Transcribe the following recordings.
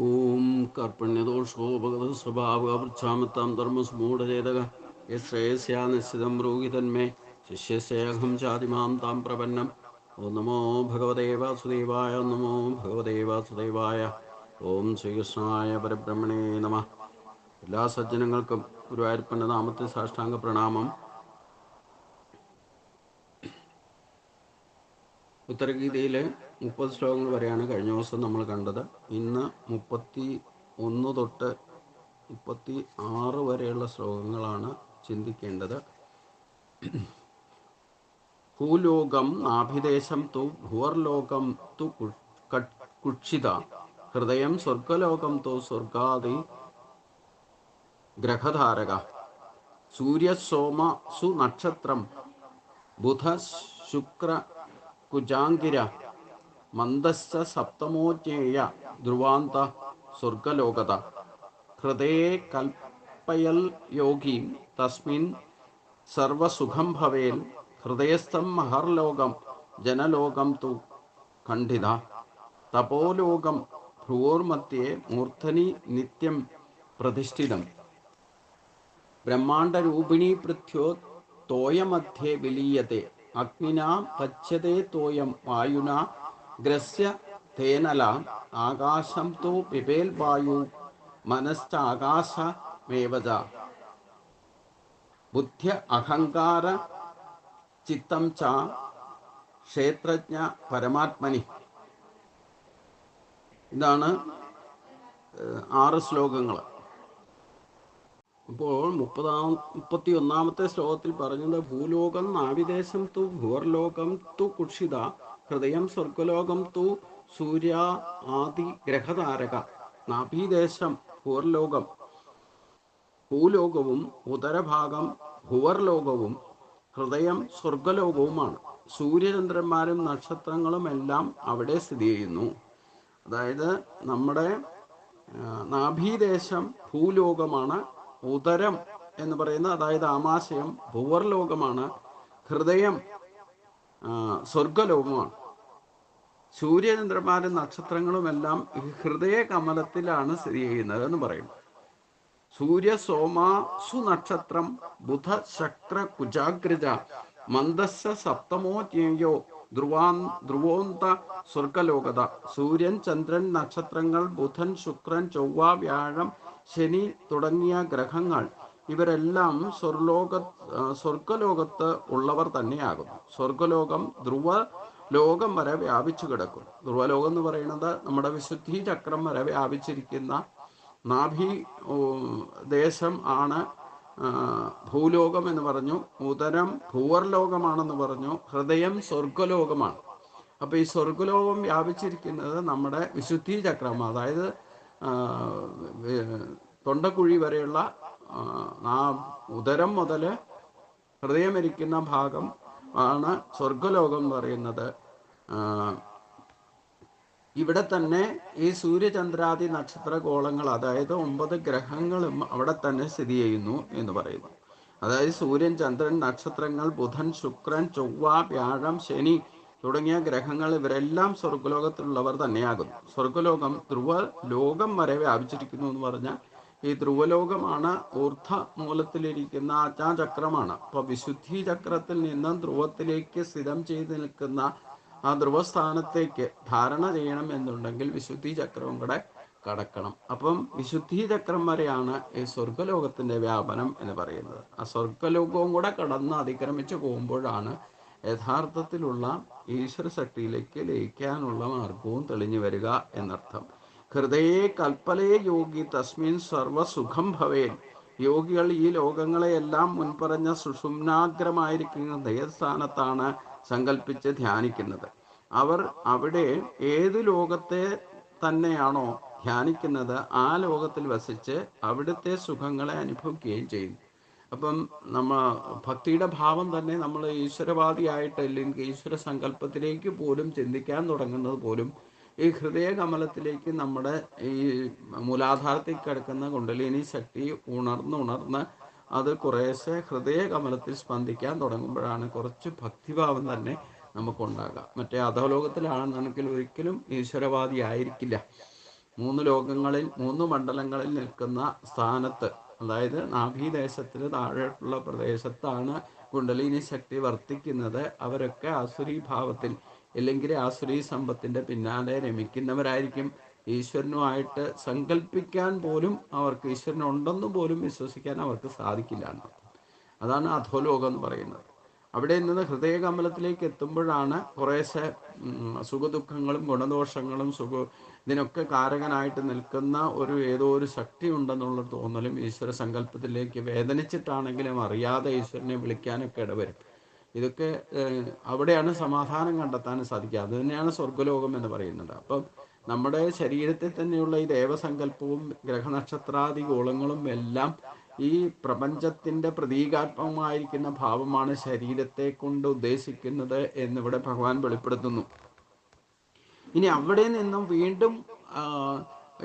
ഓം നിശ്ചിതം രോഗിതന്മേ ശിഷ്യസ്യേഹം ചാതിമാം താം പ്രപന്നം ഓ നമോ ഭഗവദേ വാസുദേവായ നമോ ഭഗവദേ വാസുദേവായ ഓം ശ്രീകൃഷ്ണായ പരബ്രഹ്മണേ നമ എല്ലാ സജ്ജനങ്ങൾക്കും ഗുരുവായൂരപ്പന്റെ നാമത്തെ സാഷ്ടാംഗ പ്രണാമം ഉത്തരഗീതയിലെ മുപ്പത് ശ്ലോകങ്ങൾ വരെയാണ് കഴിഞ്ഞ ദിവസം നമ്മൾ കണ്ടത്. ഇന്ന് മുപ്പത്തി ഒന്ന് തൊട്ട് മുപ്പത്തി ആറ് വരെയുള്ള ശ്ലോകങ്ങളാണ് ചിന്തിക്കേണ്ടത്. ഭൂലോകം നാഭിദേശം തു ഭുവർലോകം തു കുക്ഷിത ഹൃദയം സ്വർഗലോകം തു സ്വർഗാദി ഗ്രഹധാരക സൂര്യസോമ സുനക്ഷത്രം ബുധ ശുക്ര കുജാങ്കിര മന്ദസ്സ സപ്തമോജ്ഞേയ ധ്രുവാന്ത സ്വർഗലോകത. ഹൃദയ കൽപ്പയൽ യോഗി തസ്മിൻ സർവസുഖം ഭവേൽ ഹൃദയസ്ഥം മഹർലോകം ജനലോകം തു ഖണ്ഡിത. തപോലോകം ഭ്രുവോർമധ്യേ മൂർധനി നിത്യം പ്രതിഷ്ഠിതം. ബ്രഹ്മാണ്ടരൂപിണീ പൃഥ്വോ തോയമധ്യേ വിലീയത്തെ അഗ്നിനാ പച്ഛതേ തോയം വായുന ഗ്രസ്യ തേനല ആകാശം തോ പിബേൽ വായു മനശ്ചാകാശമേവച ബുദ്ധ്യ അഹങ്കാര ചിത്തം ച ക്ഷേത്രജ്ഞ പരമാത്മനി. ഇതാണ് ആറ് ശ്ലോകങ്ങൾ അപ്പോൾ മുപ്പതാം മുപ്പത്തി ഒന്നാമത്തെ ശ്ലോകത്തിൽ പറഞ്ഞത് ഭൂലോകം നാവിദേശം തു ഭൂർലോകം തു കുക്ഷിത ഹൃദയം സ്വർഗലോകം തു സൂര്യ ആദി ഗ്രഹതാരക നാഭീദേശം ഭൂർലോകം ഭൂലോകവും ഉദരഭാഗം ഭുവർലോകവും ഹൃദയം സ്വർഗലോകവുമാണ് സൂര്യചന്ദ്രന്മാരും നക്ഷത്രങ്ങളും എല്ലാം അവിടെ സ്ഥിതി ചെയ്യുന്നു. അതായത് നമ്മുടെ നാഭീദേശം ഭൂലോകമാണ് ഉദരം എന്ന് പറയുന്ന അതായത് ആമാശയം ഭൂവർലോകമാണ്. ഹൃദയം സ്വർഗലോകമാണ്. സൂര്യചന്ദ്രന്മാരും നക്ഷത്രങ്ങളും എല്ലാം ഈ ഹൃദയ കമലത്തിലാണ് സ്ഥിതി ചെയ്യുന്നത് എന്ന് പറയും. സൂര്യ സോമ സുനക്ഷത്രം ബുധ ശക്ര കുജാഗ്രജ മന്ദസ്സ സപ്തമോ ജ്ഞേയോ ധ്രുവാൻ ധ്രുവോന്ത സ്വർഗലോകത. സൂര്യൻ ചന്ദ്രൻ നക്ഷത്രങ്ങൾ ബുധൻ ശുക്രൻ ചൊവ്വ വ്യാഴം ശനി തുടങ്ങിയ ഗ്രഹങ്ങൾ ഇവരെല്ലാം സ്വർലോക സ്വർഗലോകത്ത് ഉള്ളവർ തന്നെയാകുന്നു. സ്വർഗലോകം ധ്രുവ ലോകം വരെ വ്യാപിച്ചു കിടക്കും. ധ്രുവലോകം എന്ന് പറയുന്നത് നമ്മുടെ വിശുദ്ധി ചക്രം വരെ വ്യാപിച്ചിരിക്കുന്ന നാഭി ദേശം ആണ് ഭൂലോകം എന്ന് പറഞ്ഞു ഉദരം ഭൂവർ ഭൂവർലോകമാണെന്ന് പറഞ്ഞു ഹൃദയം സ്വർഗലോകമാണ്. അപ്പൊ ഈ സ്വർഗലോകം വ്യാപിച്ചിരിക്കുന്നത് നമ്മുടെ വിശുദ്ധി ചക്രം അതായത് തൊണ്ടക്കുഴി വരെയുള്ള ആ, ഉദരം മുതൽ ഹൃദയമിരിക്കുന്ന ഭാഗം ആണ് സ്വർഗലോകം എന്ന് പറയുന്നത്. ഇവിടെ തന്നെ ഈ സൂര്യചന്ദ്രാദി നക്ഷത്ര ഗോളങ്ങൾ അതായത് ഒമ്പത് ഗ്രഹങ്ങളും അവിടെ തന്നെ സ്ഥിതി ചെയ്യുന്നു എന്ന് പറയുന്നു. അതായത് സൂര്യൻ ചന്ദ്രൻ നക്ഷത്രങ്ങൾ ബുധൻ ശുക്രൻ ചൊവ്വ വ്യാഴം ശനി തുടങ്ങിയ ഗ്രഹങ്ങൾ ഇവരെല്ലാം സ്വർഗലോകത്തിലുള്ളവർ തന്നെയാകുന്നു. സ്വർഗലോകം ധ്രുവ ലോകം വരെ വ്യാപിച്ചിരിക്കുന്നു എന്ന് പറഞ്ഞാൽ ഈ ധ്രുവലോകമാണ് ഊർധ മൂലത്തിലിരിക്കുന്ന ആജ്ഞാചക്രമാണ്. അപ്പൊ വിശുദ്ധി ചക്രത്തിൽ നിന്നും ധ്രുവത്തിലേക്ക് സ്ഥിരം ചെയ്ത് നിൽക്കുന്ന ആ ധ്രുവസ്ഥാനത്തേക്ക് ധാരണ ചെയ്യണം എന്നുണ്ടെങ്കിൽ വിശുദ്ധി ചക്രവും കൂടെ കടക്കണം. അപ്പം വിശുദ്ധി ചക്രം വരെയാണ് ഈ സ്വർഗലോകത്തിന്റെ വ്യാപനം എന്ന് പറയുന്നത്. ആ സ്വർഗലോകവും കൂടെ കടന്ന് അതിക്രമിച്ചു പോകുമ്പോഴാണ് യഥാർത്ഥത്തിലുള്ള ഈശ്വര ശക്തിയിലേക്ക് ലയിക്കാനുള്ള മാർഗവും തെളിഞ്ഞു വരിക എന്നർത്ഥം. ഹൃദയേ കൽപ്പലേ യോഗി തസ്മിൻ സർവസുഖം ഭവേൻ. യോഗികൾ ഈ ലോകങ്ങളെയെല്ലാം മുൻപറഞ്ഞ സുഷുമ്നാഗ്രമായിരിക്കുന്ന ദയസ്ഥാനത്താണ് സങ്കല്പിച്ച് ധ്യാനിക്കുന്നത്. അവർ അവിടെ ഏത് ലോകത്തെ തന്നെയാണോ ധ്യാനിക്കുന്നത് ആ ലോകത്തിൽ വസിച്ച് അവിടുത്തെ സുഖങ്ങളെ അനുഭവിക്കുകയും ചെയ്യും. അപ്പം നമ്മ ഭക്തിയുടെ ഭാവം തന്നെ നമ്മൾ ഈശ്വരവാദിയായിട്ട് അല്ലെങ്കിൽ ഈശ്വര സങ്കല്പത്തിലേക്ക് പോലും ചിന്തിക്കാൻ തുടങ്ങുന്നത് പോലും ഈ ഹൃദയ കമലത്തിലേക്ക് നമ്മുടെ ഈ മൂലാധാരത്തിൽ കിടക്കുന്ന കുണ്ടലിനി ശക്തി ഉണർന്ന് ഉണർന്ന് അത് കുറേശ്ശെ ഹൃദയ കമലത്തിൽ സ്പന്ദിക്കാൻ തുടങ്ങുമ്പോഴാണ് കുറച്ച് ഭക്തിഭാവം തന്നെ നമുക്കുണ്ടാകാം മറ്റേ അധോലോകത്തിലാണെന്നുണ്ടെങ്കിൽ ഒരിക്കലും ഈശ്വരവാദി ആയിരിക്കില്ല മൂന്ന് ലോകങ്ങളിൽ മൂന്ന് മണ്ഡലങ്ങളിൽ നിൽക്കുന്ന സ്ഥാനത്ത് അതായത് നാഭീദേശത്തിന് താഴെയുള്ള പ്രദേശത്താണ് കുണ്ടലിനി ശക്തി വർത്തിക്കുന്നത്. അവരൊക്കെ ആസുരി ഭാവത്തിൽ അല്ലെങ്കിൽ ആസുരി സമ്പത്തിന്റെ പിന്നാലെ രമിക്കുന്നവരായിരിക്കും. ഈശ്വരനുമായിട്ട് സങ്കല്പിക്കാൻ പോലും അവർക്ക് ഈശ്വരനുണ്ടെന്ന് പോലും വിശ്വസിക്കാൻ അവർക്ക് സാധിക്കില്ല അതാണ് അധോലോകം എന്ന് പറയുന്നത്. അവിടെ നിന്ന് ഹൃദയകമലത്തിലേക്ക് എത്തുമ്പോഴാണ് കുറേശ്ശെ സുഖദുഃഖങ്ങളും ഗുണദോഷങ്ങളും സുഖ ഇതിനൊക്കെ കാരകനായിട്ട് നിൽക്കുന്ന ഒരു ഏതോ ഒരു ശക്തി ഉണ്ടെന്നുള്ള തോന്നലും ഈശ്വര സങ്കല്പത്തിലേക്ക് വേദനിച്ചിട്ടാണെങ്കിലും അറിയാതെ ഈശ്വരനെ വിളിക്കാനൊക്കെ ഇടവരും. ഇതൊക്കെ അവിടെയാണ് സമാധാനം കണ്ടെത്താൻ സാധിക്കുക. അത് തന്നെയാണ് സ്വർഗലോകം എന്ന് പറയുന്നത്. അപ്പം നമ്മുടെ ശരീരത്തിൽ തന്നെയുള്ള ഈ ദേവസങ്കല്പവും ഗ്രഹനക്ഷത്രാദി ഗോളങ്ങളും എല്ലാം ഈ പ്രപഞ്ചത്തിന്റെ പ്രതീകാത്മകമായിരിക്കുന്ന ഭാവമാണ് ശരീരത്തെ കൊണ്ട് ഉദ്ദേശിക്കുന്നത് എന്നിവിടെ ഭഗവാൻ വെളിപ്പെടുത്തുന്നു. ഇനി അവിടെ നിന്നും വീണ്ടും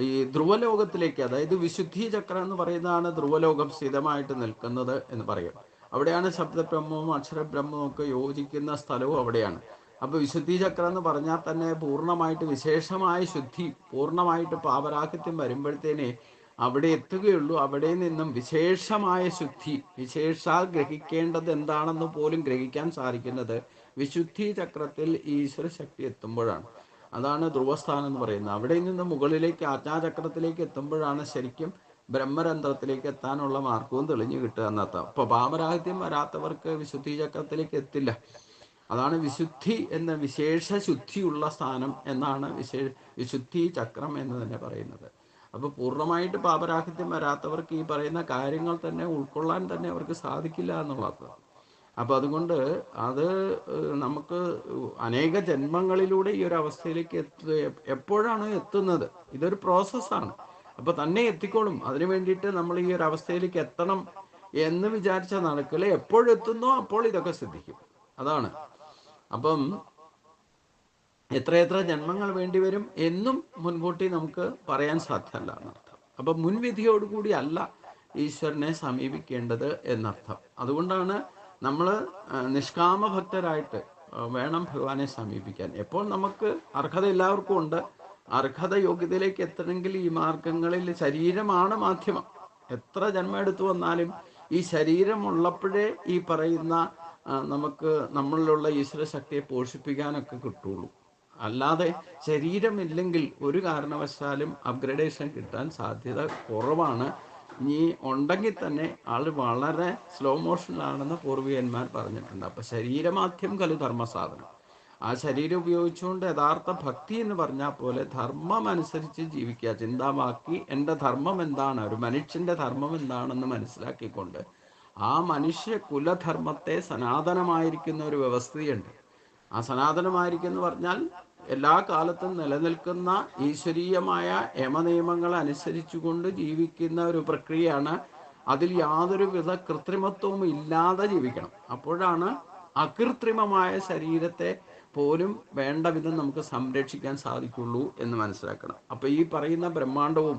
ഈ ധ്രുവലോകത്തിലേക്ക് അതായത് വിശുദ്ധി ചക്രം എന്ന് പറയുന്നതാണ് ധ്രുവലോകം സ്ഥിതമായിട്ട് നിൽക്കുന്നത് എന്ന് പറയും. അവിടെയാണ് ശബ്ദബ്രഹ്മവും അക്ഷരബ്രഹ്മവും ഒക്കെ യോജിക്കുന്ന സ്ഥലവും അവിടെയാണ്. അപ്പൊ വിശുദ്ധി ചക്രം എന്ന് പറഞ്ഞാൽ തന്നെ പൂർണമായിട്ട് വിശേഷമായ ശുദ്ധി പൂർണമായിട്ട് പാപരാഹിത്യം വരുമ്പോഴത്തേനെ അവിടെ എത്തുകയുള്ളൂ. അവിടെ നിന്നും വിശേഷമായ ശുദ്ധി വിശേഷാൽ ഗ്രഹിക്കേണ്ടത് എന്താണെന്ന് പോലും ഗ്രഹിക്കാൻ സാധിക്കുന്നത് വിശുദ്ധി ചക്രത്തിൽ ഈശ്വര ശക്തി എത്തുമ്പോഴാണ്. അതാണ് ധ്രുവസ്ഥാനം എന്ന് പറയുന്നത്. അവിടെ നിന്ന് മുകളിലേക്ക് ആജ്ഞാചക്രത്തിലേക്ക് എത്തുമ്പോഴാണ് ശരിക്കും ബ്രഹ്മരന്ധ്രത്തിലേക്ക് എത്താനുള്ള മാർഗവും തെളിഞ്ഞു കിട്ടുക എന്നർത്ഥം. അപ്പൊ പാപരാഹിത്യം വരാത്തവർക്ക് വിശുദ്ധി ചക്രത്തിലേക്ക് എത്തില്ല. അതാണ് വിശുദ്ധി എന്ന വിശേഷ ശുദ്ധിയുള്ള സ്ഥാനം എന്നാണ് വിശേ വിശുദ്ധി ചക്രം എന്ന് തന്നെ പറയുന്നത്. അപ്പൊ പൂർണമായിട്ട് പാപരാഹിത്യം വരാത്തവർക്ക് ഈ പറയുന്ന കാര്യങ്ങൾ തന്നെ ഉൾക്കൊള്ളാൻ തന്നെ അവർക്ക് സാധിക്കില്ല എന്നുള്ളത് അപ്പൊ അതുകൊണ്ട് അത് നമുക്ക് അനേക ജന്മങ്ങളിലൂടെ ഈ ഒരു അവസ്ഥയിലേക്ക് എത്തു എപ്പോഴാണ് എത്തുന്നത്? ഇതൊരു പ്രോസസ്സാണ്. അപ്പൊ തന്നെ എത്തിക്കോളും. അതിനു വേണ്ടിയിട്ട് നമ്മൾ ഈ ഒരു അവസ്ഥയിലേക്ക് എത്തണം എന്ന് വിചാരിച്ച നടക്കില്ല എപ്പോഴെത്തുന്നോ അപ്പോൾ ഇതൊക്കെ ശ്രദ്ധിക്കും അതാണ്. അപ്പം എത്രയെത്ര ജന്മങ്ങൾ വേണ്ടിവരും എന്നും മുൻകൂട്ടി നമുക്ക് പറയാൻ സാധ്യമല്ല എന്നർത്ഥം. അപ്പൊ മുൻവിധിയോടുകൂടി അല്ല ഈശ്വരനെ സമീപിക്കേണ്ടത് എന്നർത്ഥം. അതുകൊണ്ടാണ് നമ്മൾ നിഷ്കാമ ഭക്തരായിട്ട് വേണം ഭഗവാനെ സമീപിക്കാൻ. എപ്പോൾ നമുക്ക് അർഹത എല്ലാവർക്കും ഉണ്ട് അർഹത യോഗ്യതയിലേക്ക് എത്തണമെങ്കിൽ ഈ മാർഗങ്ങളിൽ ശരീരമാണ് മാധ്യമം. എത്ര ജന്മം എടുത്തു വന്നാലും ഈ ശരീരം ഉള്ളപ്പോഴേ ഈ പറയുന്ന നമുക്ക് നമ്മളിലുള്ള ഈശ്വര ശക്തിയെ പോഷിപ്പിക്കാനൊക്കെ കിട്ടുള്ളൂ. അല്ലാതെ ശരീരമില്ലെങ്കിൽ ഒരു കാരണവശാലും അപ്ഗ്രഡേഷൻ കിട്ടാൻ സാധ്യത കുറവാണ്. ഇനി ഉണ്ടെങ്കിൽ തന്നെ ആൾ വളരെ സ്ലോ മോഷനിലാണെന്ന് പൂർവികന്മാർ പറഞ്ഞിട്ടുണ്ട്. അപ്പം ശരീരമാധ്യം കലു ധർമ്മസാധനം ആ ശരീരം ഉപയോഗിച്ചുകൊണ്ട് യഥാർത്ഥ ഭക്തി എന്ന് പറഞ്ഞാൽ പോലെ ധർമ്മം അനുസരിച്ച് ജീവിക്കുക. ചിന്താവാക്കി എന്റെ ധർമ്മം എന്താണ്? ഒരു മനുഷ്യന്റെ ധർമ്മം എന്താണെന്ന് മനസ്സിലാക്കിക്കൊണ്ട് ആ മനുഷ്യ കുലധർമ്മത്തെ സനാതനമായിരിക്കുന്ന ഒരു വ്യവസ്ഥയുണ്ട്. ആ സനാതനമായിരിക്കുന്നു പറഞ്ഞാൽ എല്ലാ കാലത്തും നിലനിൽക്കുന്ന ഈശ്വരീയമായ യമനിയമങ്ങൾ അനുസരിച്ചുകൊണ്ട് ജീവിക്കുന്ന ഒരു പ്രക്രിയയാണ്. അതിൽ യാതൊരു വിധ കൃത്രിമത്വവും ഇല്ലാതെ ജീവിക്കണം. അപ്പോഴാണ് അകൃത്രിമമായ ശരീരത്തെ പോലും വേണ്ട വിധം നമുക്ക് സംരക്ഷിക്കാൻ സാധിക്കുള്ളൂ എന്ന് മനസ്സിലാക്കണം. അപ്പൊ ഈ പറയുന്ന ബ്രഹ്മാണ്ടവും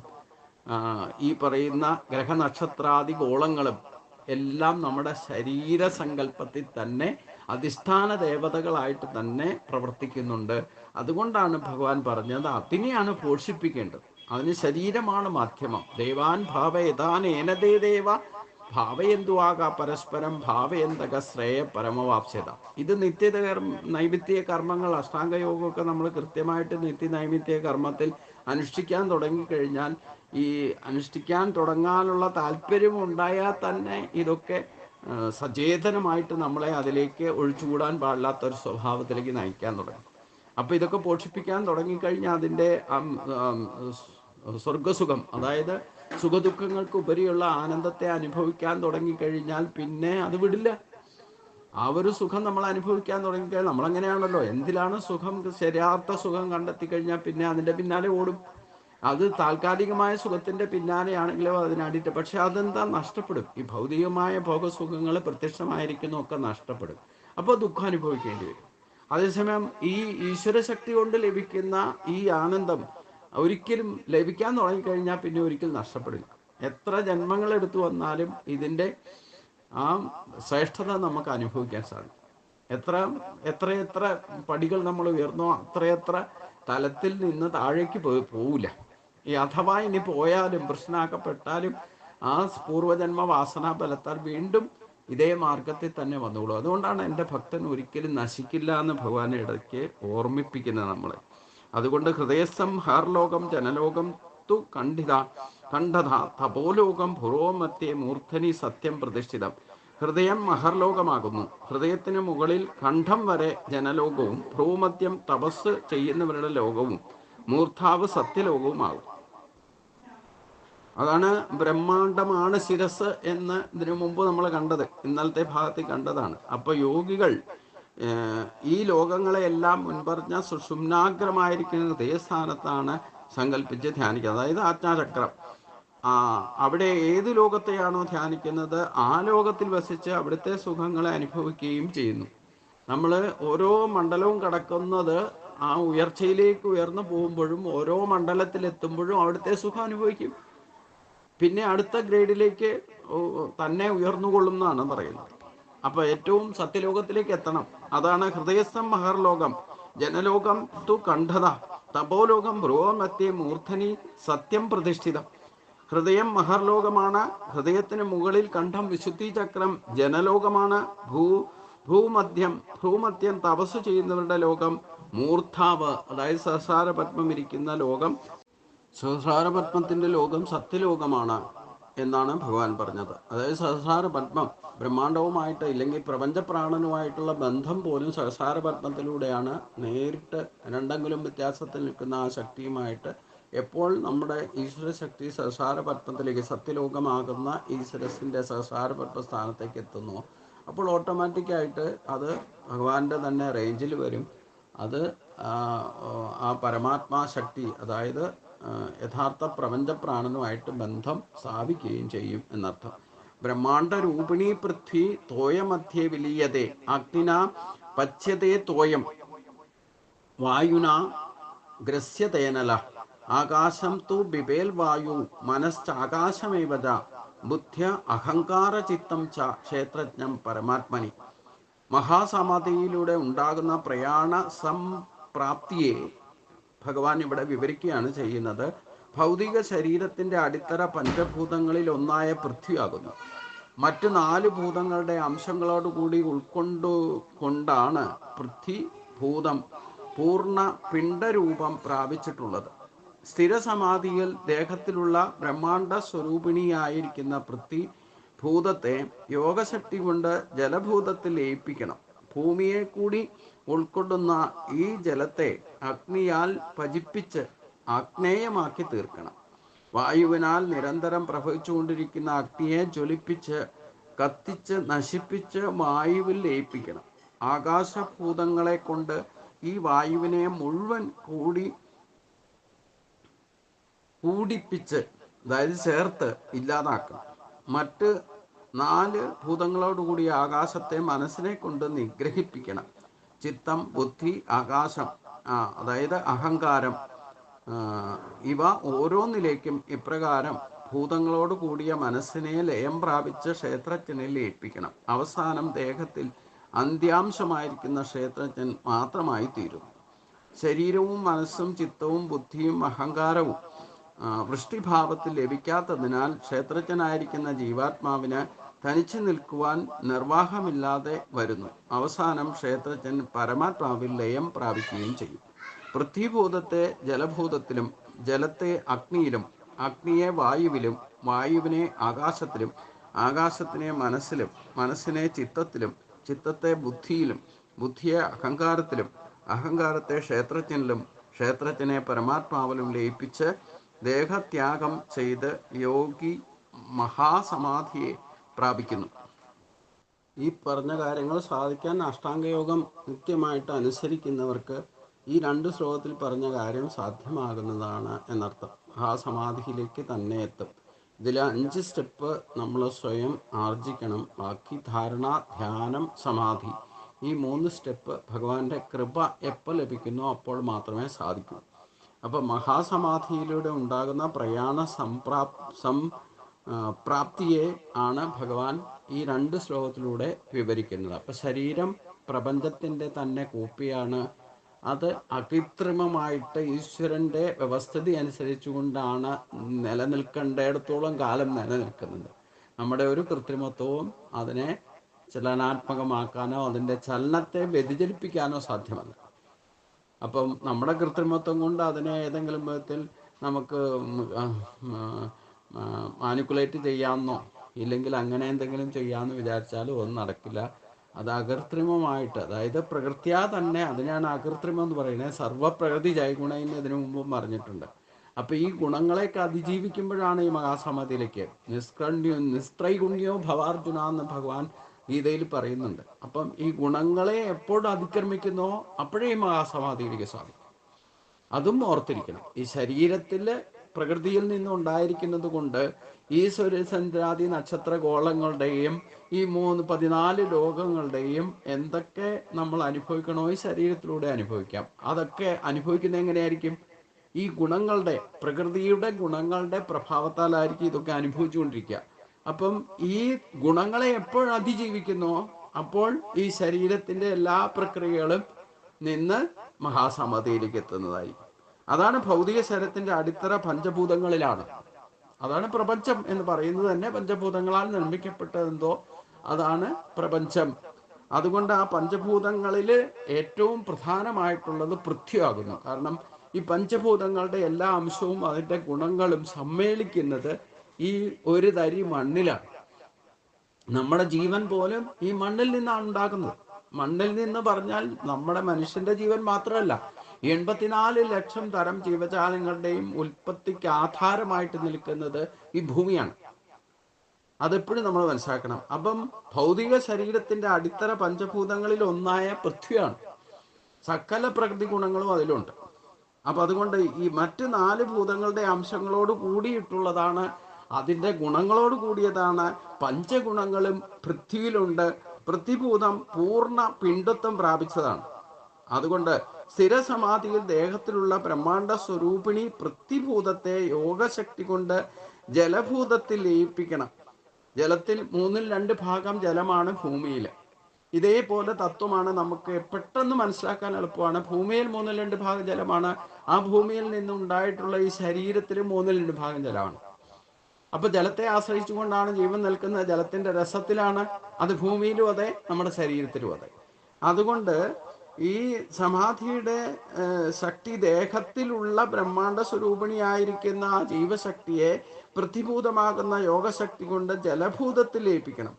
ഈ പറയുന്ന ഗ്രഹനക്ഷത്രാദി ഗോളങ്ങളും എല്ലാം നമ്മുടെ ശരീരസങ്കല്പത്തിൽ തന്നെ അധിഷ്ഠാന ദേവതകളായിട്ട് തന്നെ പ്രവർത്തിക്കുന്നുണ്ട്. അതുകൊണ്ടാണ് ഭഗവാൻ പറഞ്ഞത് അതിനെയാണ് പോഷിപ്പിക്കേണ്ടത്. അതിന് ശരീരമാണ് മാധ്യമം. ദേവാൻ ഭാവയതാനേനദേ ദേവ. ഭാവയന്തുവാക പരസ്പരം ഭാവയന്തക ശ്രേയ പരമവാപ്സ്യത. ഇത് നിത്യ നൈമിത്യ കർമ്മങ്ങൾ അഷ്ടാംഗയോഗമൊക്കെ നമ്മൾ കൃത്യമായിട്ട് നിത്യ നൈമിത്യ കർമ്മത്തിൽ അനുഷ്ഠിക്കാൻ തുടങ്ങിക്കഴിഞ്ഞാൽ ഈ അനുഷ്ഠിക്കാൻ തുടങ്ങാനുള്ള താല്പര്യം ഉണ്ടായാൽ തന്നെ ഇതൊക്കെ സചേതനമായിട്ട് നമ്മളെ അതിലേക്ക് ഒഴിച്ചുകൂടാൻ പാടില്ലാത്ത ഒരു സ്വഭാവത്തിലേക്ക് നയിക്കാൻ തുടങ്ങും. അപ്പൊ ഇതൊക്കെ പോഷിപ്പിക്കാൻ തുടങ്ങിക്കഴിഞ്ഞാൽ അതിന്റെ സ്വർഗസുഖം അതായത് സുഖദുഃഖങ്ങൾക്ക് ഉപരിയുള്ള ആനന്ദത്തെ അനുഭവിക്കാൻ തുടങ്ങിക്കഴിഞ്ഞാൽ പിന്നെ അത് വിടില്ല. ആ ഒരു സുഖം നമ്മൾ അനുഭവിക്കാൻ തുടങ്ങിക്കഴിഞ്ഞാൽ നമ്മളങ്ങനെയാണല്ലോ. എന്തിലാണ് സുഖം? ശരിയാർത്ഥ സുഖം കണ്ടെത്തി കഴിഞ്ഞാൽ പിന്നെ അതിന്റെ പിന്നാലെ ഓടും. അത് താൽക്കാലികമായ സുഖത്തിന്റെ പിന്നാലെയാണെങ്കിലോ അതിനടിയിട്ട് പക്ഷെ അതെന്താ? നഷ്ടപ്പെടും. ഈ ഭൗതികമായ ഭോഗസുഖങ്ങൾ പ്രത്യക്ഷമായിരിക്കുന്നൊക്കെ നഷ്ടപ്പെടും. അപ്പോൾ ദുഃഖം അനുഭവിക്കേണ്ടി വരും. അതേസമയം ഈ ഈശ്വരശക്തി കൊണ്ട് ലഭിക്കുന്ന ഈ ആനന്ദം ഒരിക്കലും ലഭിക്കാൻ തുടങ്ങിക്കഴിഞ്ഞാൽ പിന്നെ ഒരിക്കലും നഷ്ടപ്പെടില്ല. എത്ര ജന്മങ്ങൾ എടുത്തു വന്നാലും ഇതിന്റെ ആ ശ്രേഷ്ഠത നമുക്ക് അനുഭവിക്കാൻ സാധിക്കും. എത്ര എത്ര എത്ര പടികൾ നമ്മൾ ഉയർന്നോ അത്രയെത്ര തലത്തിൽ നിന്ന് താഴേക്ക് പോയി പോവില്ല ഈ അഥവാ ഇനി പോയാലും പ്രശ്നമാക്കപ്പെട്ടാലും ആ പൂർവജന്മ വാസനാ ബലത്താൽ വീണ്ടും ഇതേ മാർഗത്തിൽ തന്നെ വന്നോളൂ. അതുകൊണ്ടാണ് എന്റെ ഭക്തൻ ഒരിക്കലും നശിക്കില്ല എന്ന് ഭഗവാൻ ഇടയ്ക്ക് ഓർമ്മിപ്പിക്കുന്നത് നമ്മളെ. അതുകൊണ്ട് ഹൃദയസ്ഥം ഹർലോകം ജനലോകം തു കണ്ഠിത കണ്ഠത തപോലോകം പുറോമത്തെ മൂർധനി സത്യം പ്രതിഷ്ഠിതം. ഹൃദയം മഹർലോകമാകുന്നു ഹൃദയത്തിന് മുകളിൽ കണ്ഠം വരെ ജനലോകവും ഭ്രൂമത്യം തപസ് ചെയ്യുന്നവരുടെ ലോകവും മൂർധാവ് സത്യലോകവുമാകും. അതാണ് ബ്രഹ്മാണ്ടമാണ് ശിരസ് എന്ന് ഇതിനു മുമ്പ് നമ്മൾ കണ്ടത്. ഇന്നലത്തെ ഭാഗത്തിൽ കണ്ടതാണ്. അപ്പൊ യോഗികൾ ഈ ലോകങ്ങളെയെല്ലാം മുൻപറഞ്ഞ സുഷുമ്നാഗ്രമായിരിക്കുന്ന സ്ഥാനത്താണ് സങ്കല്പിച്ച് ധ്യാനിക്കുക അതായത് ആജ്ഞാചക്രം. ആ അവിടെ ഏത് ലോകത്തെയാണോ ധ്യാനിക്കുന്നത് ആ ലോകത്തിൽ വസിച്ച് അവിടുത്തെ സുഖങ്ങളെ അനുഭവിക്കുകയും ചെയ്യുന്നു. നമ്മൾ ഓരോ മണ്ഡലവും കടക്കുന്നത് ആ ഉയർച്ചയിലേക്ക് ഉയർന്നു പോകുമ്പോഴും ഓരോ മണ്ഡലത്തിലെത്തുമ്പോഴും അവിടുത്തെ സുഖം അനുഭവിക്കും. പിന്നെ അടുത്ത ഗ്രേഡിലേക്ക് തന്നെ ഉയർന്നുകൊള്ളുന്നതാണ് പറയുന്നത്. അപ്പൊ ഏറ്റവും സത്യലോകത്തിലേക്ക് എത്തണം. അതാണ് ഹൃദയസ്ഥം മഹർലോകം. ജനലോകം തു കണ്ഠത തപോലോകം ഭ്രുവമത്യ മൂർധനി സത്യം പ്രതിഷ്ഠിതം. ഹൃദയം മഹർലോകമാണ് ഹൃദയത്തിന് മുകളിൽ കണ്ഠം വിശുദ്ധി ചക്രം ജനലോകമാണ് ഭൂ ഭൂമധ്യം ഭൂമധ്യം തപസ് ചെയ്യുന്നവരുടെ ലോകം മൂർധാവ് അതായത് സഹസാര പത്മം ഇരിക്കുന്ന ലോകം സഹസ്രാര പത്മത്തിന്റെ ലോകം സത്യലോകമാണ് എന്നാണ് ഭഗവാൻ പറഞ്ഞത്. അതായത് സഹസ്രാര പത്മം ബ്രഹ്മാണ്ടവുമായിട്ട് ഇല്ലെങ്കിൽ പ്രപഞ്ചപ്രാണനുമായിട്ടുള്ള ബന്ധം പോലും സഹസ്രാര പത്മത്തിലൂടെയാണ് നേരിട്ട് രണ്ടെങ്കിലും വ്യത്യാസത്തിൽ നിൽക്കുന്ന ആ ശക്തിയുമായിട്ട് എപ്പോൾ നമ്മുടെ ഈശ്വര ശക്തി സഹസ്രാര പത്മത്തിലേക്ക് സത്യലോകമാകുന്ന ഈശ്വരസിന്റെ സഹസാര പത്മ സ്ഥാനത്തേക്ക് എത്തുന്നു. അപ്പോൾ ഓട്ടോമാറ്റിക്കായിട്ട് അത് ഭഗവാന്റെ തന്നെ റേഞ്ചിൽ വരും. അത് ആ, പരമാത്മാ ശക്തി അതായത് യഥാർത്ഥ പ്രപഞ്ച പ്രാണനുമായിട്ട് ബന്ധം സ്ഥാപിക്കുകയും ചെയ്യും എന്നർത്ഥം. ബ്രഹ്മാണ്ട രൂപിണി പൃഥ്വി തോയമധ്യേ വിലീയതേ. അഗ്നിന പച്യതേ തോയം. വായുന ഗ്രസ്യതേനല. ആകാശം തു ബിബേൽ വായു മനശ്ചാകാശമേവ ച ബുദ്ധ്യ അഹങ്കാര ചിത്തം ച ക്ഷേത്രജ്ഞം പരമാത്മനി. മഹാസമാധിയിലൂടെ ഉണ്ടാകുന്ന പ്രയാണ സംപ്രാപ്തിയെ ഭഗവാൻ ഇവിടെ വിവരിക്കുകയാണ് ചെയ്യുന്നത്. ഭൗതിക ശരീരത്തിന്റെ അടിത്തറ പഞ്ചഭൂതങ്ങളിൽ ഒന്നായ പൃഥ്വിയാകുന്നു. മറ്റു നാല് ഭൂതങ്ങളുടെ അംശങ്ങളോടുകൂടി ഉൾക്കൊണ്ടു കൊണ്ടാണ് പൃഥ്വി ഭൂതം പൂർണ പിണ്ഡരൂപം പ്രാപിച്ചിട്ടുള്ളത്. സ്ഥിരസമാധിയിൽ ദേഹത്തിലുള്ള ബ്രഹ്മാണ്ട സ്വരൂപിണിയായിരിക്കുന്ന പൃഥ്വി ഭൂതത്തെ യോഗശക്തി കൊണ്ട് ജലഭൂതത്തിൽ ലയിപ്പിക്കണം ഭൂമിയെ കൂടി ഉൾക്കൊള്ളുന്ന ഈ ജലത്തെ അഗ്നിയാൽ ഭജിപ്പിച്ച് ആഗ്നേയമാക്കി തീർക്കണം. വായുവിനാൽ നിരന്തരം പ്രവഹിച്ചുകൊണ്ടിരിക്കുന്ന അഗ്നിയെ ജ്വലിപ്പിച്ച് കത്തിച്ച് നശിപ്പിച്ച് വായുവിൽ ലയിപ്പിക്കണം. ആകാശഭൂതങ്ങളെ കൊണ്ട് ഈ വായുവിനെ മുഴുവൻ കൂടി കൂടിപ്പിച്ച് അതായത് ചേർത്ത് ഇല്ലാതാക്കണം. മറ്റ് നാല് ഭൂതങ്ങളോടുകൂടി ആകാശത്തെ മനസ്സിനെ കൊണ്ട് നിഗ്രഹിപ്പിക്കണം. ചിത്തം ബുദ്ധി ആകാശം അതായത് അഹങ്കാരം ഇവ ഓരോന്നിലേക്കും ഇപ്രകാരം ഭൂതങ്ങളോട് കൂടിയ മനസ്സിനെ ലയം പ്രാപിച്ച് ക്ഷേത്രജ്ഞനെ ലയിപ്പിക്കണം അവസാനം ദേഹത്തിൽ അന്ത്യാംശമായിരിക്കുന്ന ക്ഷേത്രജ്ഞൻ മാത്രമായി തീരും ശരീരവും മനസ്സും ചിത്തവും ബുദ്ധിയും അഹങ്കാരവും വൃഷ്ടിഭാവത്തിൽ ലഭിക്കാത്തതിനാൽ ക്ഷേത്രജ്ഞനായിരിക്കുന്ന ജീവാത്മാവിന് തനിച്ചു നിൽക്കുവാൻ നിർവാഹമില്ലാതെ വരുന്നു. അവസാനം ക്ഷേത്രജ്ഞൻ പരമാത്മാവിൽ ലയം പ്രാപിക്കുകയും ചെയ്യും. പൃഥ്വിഭൂതത്തെ ജലഭൂതത്തിലും ജലത്തെ അഗ്നിയിലും അഗ്നിയെ വായുവിലും വായുവിനെ ആകാശത്തിലും ആകാശത്തിനെ മനസ്സിലും മനസ്സിനെ ചിത്തത്തിലും ചിത്തത്തെ ബുദ്ധിയിലും ബുദ്ധിയെ അഹങ്കാരത്തിലും അഹങ്കാരത്തെ ക്ഷേത്രജ്ഞനിലും ക്ഷേത്രജ്ഞനെ പരമാത്മാവിലും ലയിപ്പിച്ച് ദേഹത്യാഗം ചെയ്ത് യോഗി മഹാസമാധിയെ പ്രാപിക്കുന്നു. ഈ പറഞ്ഞ കാര്യങ്ങൾ സാധിക്കാൻ അഷ്ടാംഗയോഗം കൃത്യമായിട്ട് അനുസരിക്കുന്നവർക്ക് ഈ രണ്ട് ശ്ലോകത്തിൽ പറഞ്ഞ കാര്യം സാധ്യമാകുന്നതാണ് എന്നർത്ഥം. ആ സമാധിയിലേക്ക് തന്നെ എത്തും. ഇതിൽ അഞ്ച് സ്റ്റെപ്പ് നമ്മൾ സ്വയം ആർജിക്കണം. ബാക്കി ധാരണ ധ്യാനം സമാധി. ഈ മൂന്ന് സ്റ്റെപ്പ് ഭഗവാന്റെ കൃപ എപ്പോൾ ലഭിക്കുന്നോ അപ്പോൾ മാത്രമേ സാധിക്കൂ. അപ്പോൾ മഹാസമാധിയിലൂടെ ഉണ്ടാകുന്ന പ്രയാണ സംപ്രാപ് സം പ്രാപ്തിയെ ആണ് ഭഗവാൻ ഈ രണ്ട് ശ്ലോകത്തിലൂടെ വിവരിക്കുന്നത്. അപ്പൊ ശരീരം പ്രപഞ്ചത്തിന്റെ തന്നെ കോപ്പിയാണ്. അത് അകൃത്രിമമായിട്ട് ഈശ്വരന്റെ വ്യവസ്ഥിതി അനുസരിച്ചുകൊണ്ടാണ് നിലനിൽക്കേണ്ടിടത്തോളം കാലം നിലനിൽക്കുന്നത്. നമ്മുടെ ഒരു കൃത്രിമത്വവും അതിനെ ചലനാത്മകമാക്കാനോ അതിന്റെ ചലനത്തെ വ്യതിചലിപ്പിക്കാനോ സാധ്യമല്ല. അപ്പം നമ്മുടെ കൃത്രിമത്വം കൊണ്ട് അതിനെ ഏതെങ്കിലും വിധത്തിൽ നമുക്ക് മാനിക്കുലേറ്റ് ചെയ്യാമെന്നോ ഇല്ലെങ്കിൽ അങ്ങനെ എന്തെങ്കിലും ചെയ്യാമെന്ന് വിചാരിച്ചാലും ഒന്നും നടക്കില്ല. അത് അകൃത്രിമമായിട്ട് അതായത് പ്രകൃത്യാ തന്നെ അതിനാണ് അകൃത്രിമം എന്ന് പറയുന്നത് സർവപ്രകൃതി ജൈഗുണയെന്ന് ഇതിനു മുമ്പും പറഞ്ഞിട്ടുണ്ട്. അപ്പൊ ഈ ഗുണങ്ങളെയൊക്കെ അതിജീവിക്കുമ്പോഴാണ് ഈ മഹാസമാധിയിലേക്ക്. നിഷ്കണ്യോ നിസ്ത്രൈഗുണ്യോ ഭവാർജുന എന്ന് ഭഗവാൻ ഗീതയിൽ പറയുന്നുണ്ട്. അപ്പം ഈ ഗുണങ്ങളെ എപ്പോഴും അതിക്രമിക്കുന്നോ അപ്പോഴേ ഈ മഹാസമാധിയിലേക്ക് സാധിക്കും അതും ഓർത്തിരിക്കണം. ഈ ശരീരത്തിൽ പ്രകൃതിയിൽ നിന്നുണ്ടായിരിക്കുന്നത് കൊണ്ട് ഈ സൂര്യചന്ദ്രാദി നക്ഷത്ര ഗോളങ്ങളുടെയും ഈ മൂന്ന് പതിനാല് ലോകങ്ങളുടെയും എന്തൊക്കെ നമ്മൾ അനുഭവിക്കണോ ഈ ശരീരത്തിലൂടെ അനുഭവിക്കാം. അതൊക്കെ അനുഭവിക്കുന്നത് എങ്ങനെയായിരിക്കും? ഈ ഗുണങ്ങളുടെ പ്രകൃതിയുടെ ഗുണങ്ങളുടെ പ്രഭാവത്താലായിരിക്കും ഇതൊക്കെ അനുഭവിച്ചുകൊണ്ടിരിക്കുക. അപ്പം ഈ ഗുണങ്ങളെ എപ്പോൾ അതിജീവിക്കുന്നോ അപ്പോൾ ഈ ശരീരത്തിന്റെ എല്ലാ പ്രക്രിയകളും നിന്ന് മഹാസമാധിയിലേക്ക് എത്തുന്നതായിരിക്കും. അതാണ് ഭൗതിക ശരത്തിന്റെ അടിത്തറ പഞ്ചഭൂതങ്ങളിലാണ്. അതാണ് പ്രപഞ്ചം എന്ന് പറയുന്നത് തന്നെ പഞ്ചഭൂതങ്ങളാൽ നിർമ്മിക്കപ്പെട്ടതെന്തോ അതാണ് പ്രപഞ്ചം. അതുകൊണ്ട് ആ പഞ്ചഭൂതങ്ങളിൽ ഏറ്റവും പ്രധാനമായിട്ടുള്ളത് പൃഥ്വിയാകുന്നു. കാരണം ഈ പഞ്ചഭൂതങ്ങളുടെ എല്ലാ അംശവും അതിന്റെ ഗുണങ്ങളും സമ്മേളിക്കുന്നത് ഈ ഒരു തരി മണ്ണിലാണ്. നമ്മുടെ ജീവൻ പോലും ഈ മണ്ണിൽ നിന്നാണ് ഉണ്ടാകുന്നത്. മണ്ണിൽ നിന്ന് പറഞ്ഞാൽ നമ്മുടെ മനുഷ്യന്റെ ജീവൻ മാത്രമല്ല എൺപത്തിനാല് ലക്ഷം തരം ജീവജാലങ്ങളുടെയും ഉൽപ്പത്തിക്ക് ആധാരമായിട്ട് നിൽക്കുന്നത് ഈ ഭൂമിയാണ്. അതെപ്പോഴും നമ്മൾ മനസ്സിലാക്കണം. അപ്പം ഭൗതിക ശരീരത്തിന്റെ അടിത്തറ പഞ്ചഭൂതങ്ങളിൽ ഒന്നായ പൃഥ്വിയാണ്. സകല പ്രകൃതി ഗുണങ്ങളും അതിലുണ്ട്. അപ്പൊ അതുകൊണ്ട് ഈ മറ്റ് നാല് ഭൂതങ്ങളുടെ അംശങ്ങളോട് കൂടിയിട്ടുള്ളതാണ് അതിന്റെ ഗുണങ്ങളോട് കൂടിയതാണ് പഞ്ചഗുണങ്ങളും പൃഥ്വിയിലുണ്ട്. പൃഥ്വിഭൂതം പൂർണ പിണ്ടത്വം പ്രാപിച്ചതാണ്. അതുകൊണ്ട് സ്ഥിരസമാധിയിൽ ദേഹത്തിലുള്ള ബ്രഹ്മാണ്ട സ്വരൂപിണി പൃഥ്വിഭൂതത്തെ യോഗശക്തി കൊണ്ട് ജലഭൂതത്തിൽ ലയിപ്പിക്കണം. ജലത്തിൽ മൂന്നിൽ രണ്ട് ഭാഗം ജലമാണ് ഭൂമിയിൽ. ഇതേപോലെ തത്വമാണ് നമുക്ക് പെട്ടെന്ന് മനസ്സിലാക്കാൻ എളുപ്പമാണ്. ഭൂമിയിൽ മൂന്നിൽ രണ്ട് ഭാഗം ജലമാണ്. ആ ഭൂമിയിൽ നിന്ന് ഉണ്ടായിട്ടുള്ള ഈ ശരീരത്തിൽ മൂന്നിൽ രണ്ട് ഭാഗം ജലമാണ്. അപ്പൊ ജലത്തെ ആശ്രയിച്ചുകൊണ്ടാണ് ജീവൻ നിൽക്കുന്നത്. ജലത്തിന്റെ രസത്തിലാണ്. അത് ഭൂമിയിലും അതെ നമ്മുടെ ശരീരത്തിലും അതെ. അതുകൊണ്ട് ഈ സമാധിയുടെ ശക്തി ദേഹത്തിലുള്ള ബ്രഹ്മാണ്ട സ്വരൂപിണിയായിരിക്കുന്ന ആ ജീവശക്തിയെ പ്രതിഭൂതമാകുന്ന യോഗശക്തി കൊണ്ട് ജലഭൂതത്തിൽ ലയിപ്പിക്കണം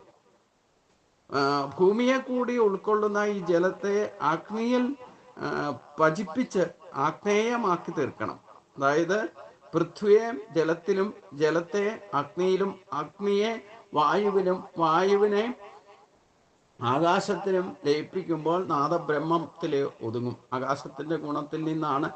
ഭൂമിയെ കൂടി ഉൾക്കൊള്ളുന്ന ഈ ജലത്തെ അഗ്നിയിൽ പചിപ്പിച്ച് ആഗ്നേയമാക്കി തീർക്കണം. അതായത് പൃഥ്വിയെ ജലത്തിലും ജലത്തെ അഗ്നിയിലും അഗ്നിയെ വായുവിലും വായുവിനെ ആകാശത്തിനും ലയിപ്പിക്കുമ്പോൾ നാദബ്രഹ്മത്തിൽ ഒതുങ്ങും. ആകാശത്തിന്റെ ഗുണത്തിൽ നിന്നാണ്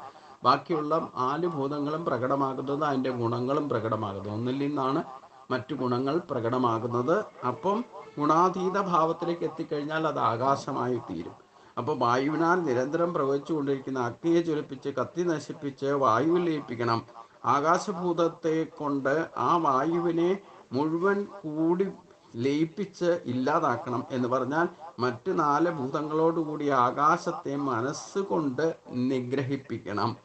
ബാക്കിയുള്ള നാല് ഭൂതങ്ങളും പ്രകടമാകുന്നത് അതിന്റെ ഗുണങ്ങളും പ്രകടമാകുന്നത്. ഒന്നിൽ നിന്നാണ് മറ്റു ഗുണങ്ങൾ പ്രകടമാകുന്നത്. അപ്പം ഗുണാതീത ഭാവത്തിലേക്ക് എത്തിക്കഴിഞ്ഞാൽ അത് ആകാശമായി തീരും. അപ്പോൾ വായുവിനാൽ നിരന്തരം പ്രവഹിച്ചുകൊണ്ടിരിക്കുന്ന അഗ്നിയെ ജ്വലിപ്പിച്ച് കത്തി നശിപ്പിച്ച് വായുവിൽ ലയിപ്പിക്കണം. ആകാശഭൂതത്തെ കൊണ്ട് ആ വായുവിനെ മുഴുവൻ കൂടി ലയിപ്പിച്ച് ഇല്ലാതാക്കണം എന്ന് പറഞ്ഞാൽ മറ്റ് നാല് ഭൂതങ്ങളോടുകൂടി ആകാശത്തെ മനസ്സുകൊണ്ട് നിഗ്രഹിപ്പിക്കണം.